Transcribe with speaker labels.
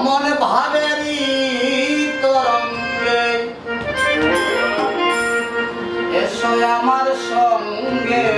Speaker 1: অমন ভাবেরই তরঙ্গে এসো আমার সঙ্গে।